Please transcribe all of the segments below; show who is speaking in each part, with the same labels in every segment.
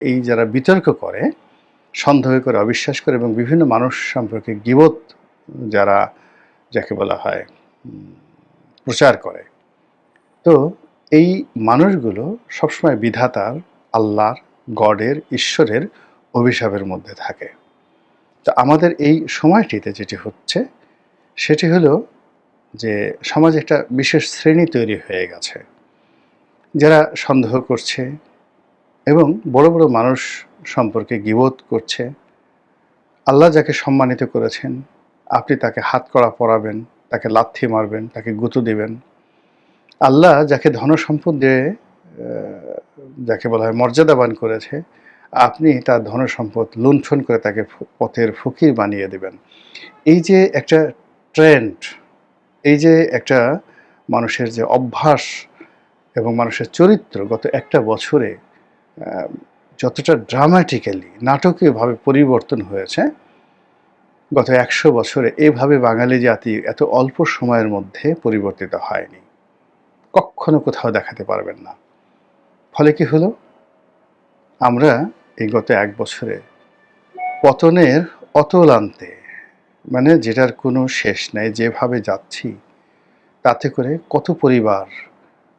Speaker 1: এই যারা বিতর্ক করে, সন্দেহ করে, অবিশ্বাস করে এবং বিভিন্ন মানুষ সম্পর্কে গিবত যারা, যাকে বলা হয় প্রচার করে, তো এই মানুষগুলো সবসময় বিধাতার, আল্লাহর, গডের, ঈশ্বরের অভিশাপের মধ্যে থাকে। তো আমাদের এই সময়টিতে যেটি হচ্ছে, সেটি হলো যে সমাজে একটা বিশেষ শ্রেণি তৈরি হয়ে গেছে। যারা সন্দেহ করছে এবং বড় বড় মানুষ সম্পর্কে গিবোধ করছে। আল্লাহ যাকে সম্মানিত করেছেন, আপনি তাকে হাত করা পরাবেন, তাকে লাথি মারবেন, তাকে গুঁতো দিবেন। আল্লাহ যাকে ধন সম্পদ দিয়ে যাকে বলা হয় মর্যাদাবান করেছে, আপনি তার ধন সম্পদ লুণ্ঠন করে তাকে পথের ফকির বানিয়ে দেবেন। এই যে একটা ট্রেন্ড, এই যে একটা মানুষের যে অভ্যাস এবং মানুষের চরিত্র গত একটা বছরে যতটা ড্রামাটিক্যালি নাটকীয়ভাবে পরিবর্তন হয়েছে, গত একশো বছরে এভাবে বাঙালি জাতি এত অল্প সময়ের মধ্যে পরিবর্তিত হয়নি। কখনো কোথাও দেখাতে পারবেন না। ফলে কি হলো? আমরা এই গত এক বছরে পতনের অতলান্তে মানে যেটার কোনো শেষ নেই, যেভাবে যাচ্ছি, তাতে করে কত পরিবার,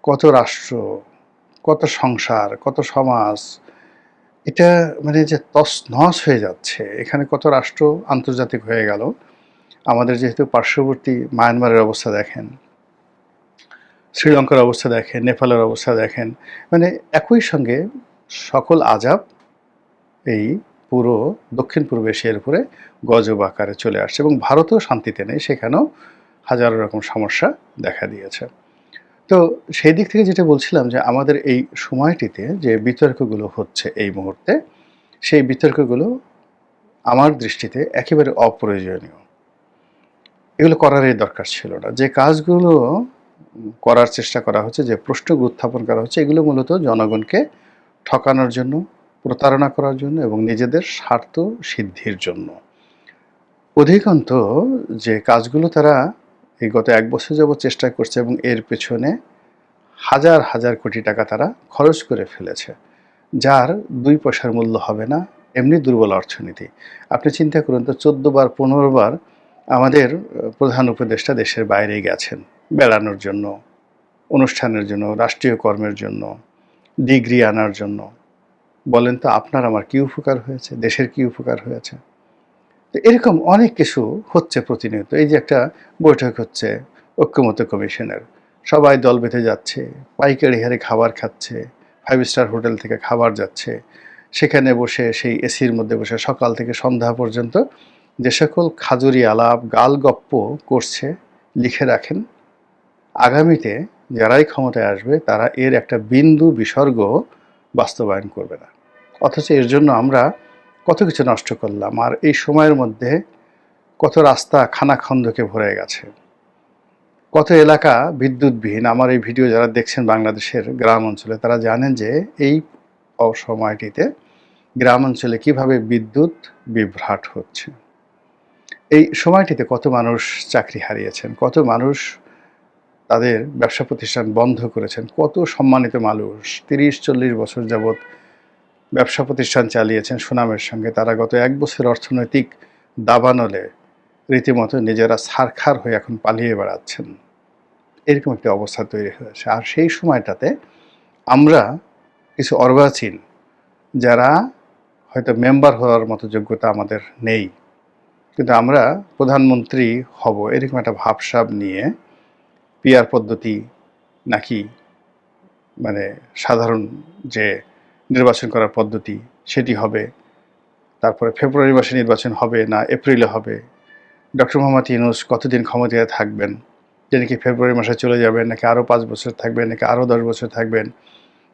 Speaker 1: কত রাষ্ট্র কত সংসার, কত সমাজ, এটা মানে যে তস নস হয়ে যাচ্ছে। এখানে কত রাষ্ট্র আন্তর্জাতিক হয়ে গেল। আমাদের যেহেতু পার্শ্ববর্তী মায়ানমারের অবস্থা দেখেন, শ্রীলঙ্কার অবস্থা দেখেন, নেপালের অবস্থা দেখেন মানে একই সঙ্গে সকল আজাব এই পুরো দক্ষিণ পূর্ব এশিয়ার উপরে গজব আকারে চলে আসছে এবং ভারতও শান্তিতে নেই, সেখানেও হাজারো রকম সমস্যা দেখা দিয়েছে। তো সেই দিক থেকে যেটা বলছিলাম যে আমাদের এই সময়টিতে যে বিতর্কগুলো হচ্ছে এই মুহূর্তে, সেই বিতর্কগুলো আমার দৃষ্টিতে একেবারে অপ্রয়োজনীয়। এগুলো করারই দরকার ছিল না। যে কাজগুলো করার চেষ্টা করা হচ্ছে, যে প্রশ্নগুলো উত্থাপন করা হচ্ছে, এগুলো মূলত জনগণকে ঠকানোর জন্য, প্রতারণা করার জন্য এবং নিজেদের স্বার্থ সিদ্ধির জন্য। অধিকান্ত যে কাজগুলো তারা এই গত এক বছর যাবত চেষ্টা করছে এবং এর পেছনে হাজার হাজার কোটি টাকা তারা খরচ করে ফেলেছে, যার দুই পয়সার মূল্য হবে না, এমনি দুর্বল অর্থনীতি। আপনি চিন্তা করুন তো, চোদ্দ বার, পনেরো বার আমাদের প্রধান উপদেষ্টা দেশের বাইরে গেছেন, বেড়ানোর জন্য, অনুষ্ঠানের জন্য, রাষ্ট্রীয় কর্মের জন্য, ডিগ্রি আনার জন্য। বলেন তো, আপনার আমার কি উপকার হয়েছে? দেশের কি উপকার হয়েছে? তো এরকম অনেক কিছু হচ্ছে প্রতিনিয়ত। এই যে একটা বৈঠক হচ্ছে ঐক্যমত কমিশনের। সবাই দল বেঁধে যাচ্ছে, পাইকারি হারে খাবার খাচ্ছে ফাইভ স্টার হোটেল থেকে খাবার যাচ্ছে। সেখানে বসে, সেই এসির মধ্যে বসে সকাল থেকে সন্ধ্যা পর্যন্ত যে সকল খাজুরি আলাপ, গাল গপ্প করছে, লিখে রাখেন। আগামীতে যারাই ক্ষমতায় আসবে, তারা এর একটা বিন্দু বিসর্গ বাস্তবায়ন করবে না। অথচ এর জন্য আমরা কত কিছু নষ্ট করলাম, আর এই সময়ের মধ্যে কত রাস্তা খানাখন্দকে ভরে গেছে। কত এলাকা বিদ্যুৎবিহীন। আমার এই ভিডিও যারা দেখছেন বাংলাদেশের গ্রাম অঞ্চলে, তারা জানেন যে এই সময়টিতে গ্রাম অঞ্চলে কীভাবে বিদ্যুৎ বিভ্রাট হচ্ছে। এই সময়টিতে কত মানুষ চাকরি হারিয়েছেন, কত মানুষ তাদের ব্যবসা প্রতিষ্ঠান বন্ধ করেছেন, কত সম্মানিত মানুষ, তিরিশ চল্লিশ বছর যাবৎ ব্যবসা প্রতিষ্ঠান চালিয়েছেন সুনামের সঙ্গে। তারা গত এক বছর অর্থনৈতিক দাবানলে রীতিমতো নিজেরা সারখার হয়ে এখন পালিয়ে বেড়াচ্ছেন। এরকম একটি অবস্থা তৈরি হয়েছে। আর সেই সময়টাতে আমরা কিছু অর্বাচীন যারা হয়তো মেম্বার হওয়ার মতো যোগ্যতা আমাদের নেই, কিন্তু আমরা প্রধানমন্ত্রী হব এরকম একটা ভাবসাব নিয়ে পিয়ার পদ্ধতি নাকি মানে সাধারণ যে নির্বাচন করার পদ্ধতি সেটি হবে। তারপরে ফেব্রুয়ারি মাসে নির্বাচন হবে না, এপ্রিলে হবে। ডক্টর মোহাম্মদ ইউনুস কতদিন ক্ষমতায় থাকবেন? যে নাকি ফেব্রুয়ারি মাসে চলে যাবেন, নাকি আরও পাঁচ বছর থাকবেন, নাকি আরও দশ বছর থাকবেন,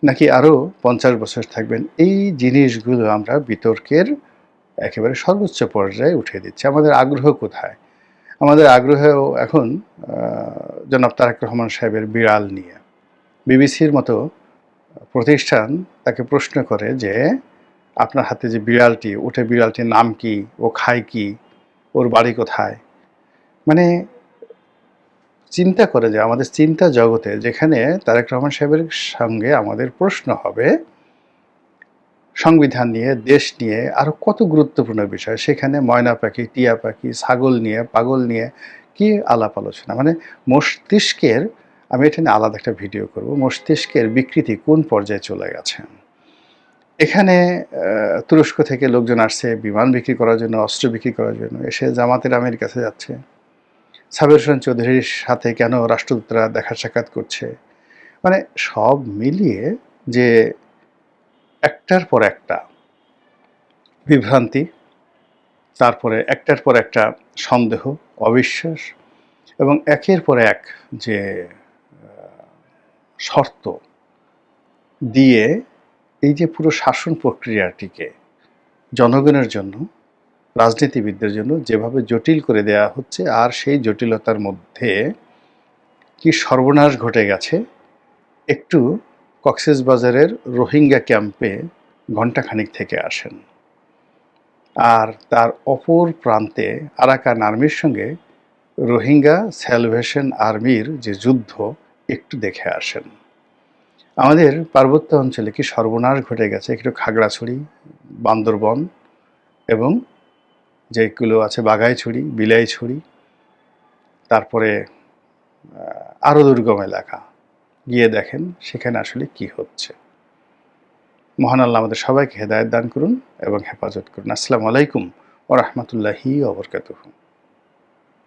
Speaker 1: নাকি আরও পঞ্চাশ বছর থাকবেন, এই জিনিসগুলো আমরা বিতর্কের একেবারে সর্বোচ্চ পর্যায়ে উঠে দিচ্ছি। আমাদের আগ্রহ কোথায়? আমাদের আগ্রহ এখন জনাব তারেক রহমান সাহেবের বিড়াল নিয়ে। বিবিসির মতো প্রতিষ্ঠান তাকে প্রশ্ন করে যে, আপনার হাতে যে বিড়ালটি, ওঠে বিড়ালটির নাম কি? ও খায় কি? ওর বাড়ি কোথায়? মানে চিন্তা করে যে, আমাদের চিন্তা জগতে যেখানে তারেক রহমান সাহেবের সঙ্গে আমাদের প্রশ্ন হবে, সংবিধান নিয়ে, দেশ নিয়ে আরও কত গুরুত্বপূর্ণ বিষয়, সেখানে ময়না পাখি, টিয়া পাখি, ছাগল নিয়ে, পাগল নিয়ে কি আলাপ আলোচনা? মানে মস্তিষ্কের আমি এটা নিয়ে আলাদা একটা ভিডিও করব। মস্তিষ্কের বিকৃতি কোন পর্যায়ে চলে গেছে? এখানে তুরস্ক থেকে লোকজন আসছে বিমান বিক্রি করার জন্য, অস্ত্র বিক্রি করার জন্য। এসে জামাতের আমির কাছে যাচ্ছে। সাবের হোসেন চৌধুরীর সাথে কেন রাষ্ট্রদূতরা দেখা সাক্ষাৎ করছে? মানে সব মিলিয়ে যে একটার পর একটা বিভ্রান্তি, তারপরে একটার পর একটা সন্দেহ, অবিশ্বাস এবং একের পর এক যে শর্ত দিয়ে এই যে পুরো শাসন প্রক্রিয়াটিকে জনগণের জন্য, রাজনীতিবিদদের জন্য যেভাবে জটিল করে দেয়া হচ্ছে আর সেই জটিলতার মধ্যে কি সর্বনাশ ঘটে গেছে, একটু কক্সেস বাজারের রোহিঙ্গা ক্যাম্পে ঘণ্টাখানিক থেকে আসেন। আর তার অপর প্রান্তে আরাকান আর্মির সঙ্গে রোহিঙ্গা স্যালভেশন আর্মির যে যুদ্ধ একটু দেখে আসেন। আমাদের পার্বত্য অঞ্চলে কি সর্বনাশ ঘটে গেছে? একটু খাগড়াছড়ি, বান্দরবন এবং যেগুলো আছে বাগাইছড়ি বিলাইছড়ি, তারপরে আরও দুর্গম এলাকা। গিয়ে দেখেন সেখানে আসলে কি হচ্ছে। মহান আল্লাহ আমাদের সবাইকে হেদায়ত দান করুন এবং হেফাজত করুন। আসসালামু আলাইকুম ও রহমতুল্লাহি ওবরকাতুহু